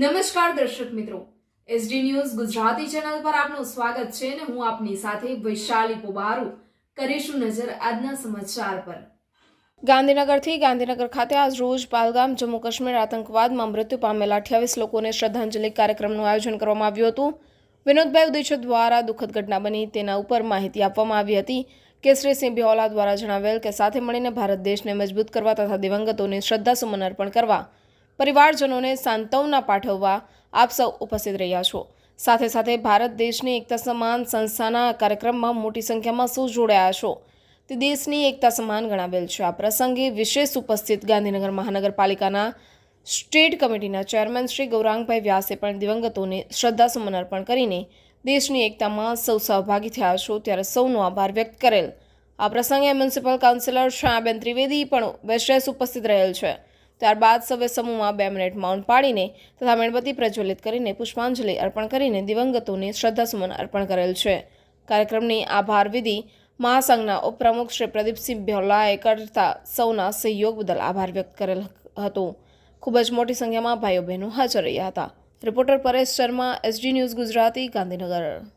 નમસ્કાર દર્શક મિત્રો. એસડી ન્યૂઝ ગુજરાતી ચેનલ પર આપનું સ્વાગત છે અને હું આપની સાથે વૈશાલી પોબારુ કરીશું નજર આજના સમાચાર પર. ગાંધીનગરથી ગાંધીનગર ખાતે આજ રોજ પાલગામ, જમ્મુ કાશ્મીર આતંકવાદમાં મૃત્યુ પામેલા અઠ્યાવીસ લોકોને શ્રદ્ધાંજલિ કાર્યક્રમનું આયોજન કરવામાં આવ્યું હતું. વિનોદભાઈ ઉદેશો દ્વારા દુઃખદ ઘટના બની. તેના ઉપર માહિતી આપવામાં આવી હતી કેસરીસિંહ બિહોલા દ્વારા જણાવેલ કે સાથે મળીને ભારત દેશને મજબૂત કરવા તથા દિવંગતોને શ્રદ્ધાસુમન અર્પણ કરવા પરિવારજનોને સાંત્વના પાઠવવા આપ સૌ ઉપસ્થિત રહ્યા છો. સાથે સાથે ભારત દેશની એકતા સમાન સંસ્થાના કાર્યક્રમમાં મોટી સંખ્યામાં સૌ જોડાયા છો. તે દેશની એકતા સમાન ગણાવેલ છે. આ પ્રસંગે વિશેષ ઉપસ્થિત ગાંધીનગર મહાનગરપાલિકાના સ્ટેટ કમિટીના ચેરમેન શ્રી ગૌરાંગભાઈ વ્યાસે પણ દિવંગતોને શ્રદ્ધાસુમન અર્પણ કરીને દેશની એકતામાં સૌ સહભાગી થયા છો. ત્યારે સૌનો આભાર વ્યક્ત કરેલ. આ પ્રસંગે મ્યુનિસિપલ કાઉન્સિલર શાહબેન ત્રિવેદી પણ વિશેષ ઉપસ્થિત રહેલ છે. ત્યારબાદ સવે સમૂહમાં બે મિનિટ મૌન પાડીને તથા મીણબત્તી પ્રજ્વલિત કરીને પુષ્પાંજલિ અર્પણ કરીને દિવંગતોને શ્રદ્ધાસુમન અર્પણ કરેલ છે. કાર્યક્રમની આભાર વિધિ મહાસંઘના ઉપપ્રમુખ શ્રી પ્રદીપસિંહ ભ્યોલાએ કરતા સૌના સહયોગ બદલ આભાર વ્યક્ત કરેલ હતો. ખૂબ જ મોટી સંખ્યામાં ભાઈઓ બહેનો હાજર રહ્યા હતા. Reporter Paresh Sharma, SD news Gujarati, Gandhinagar.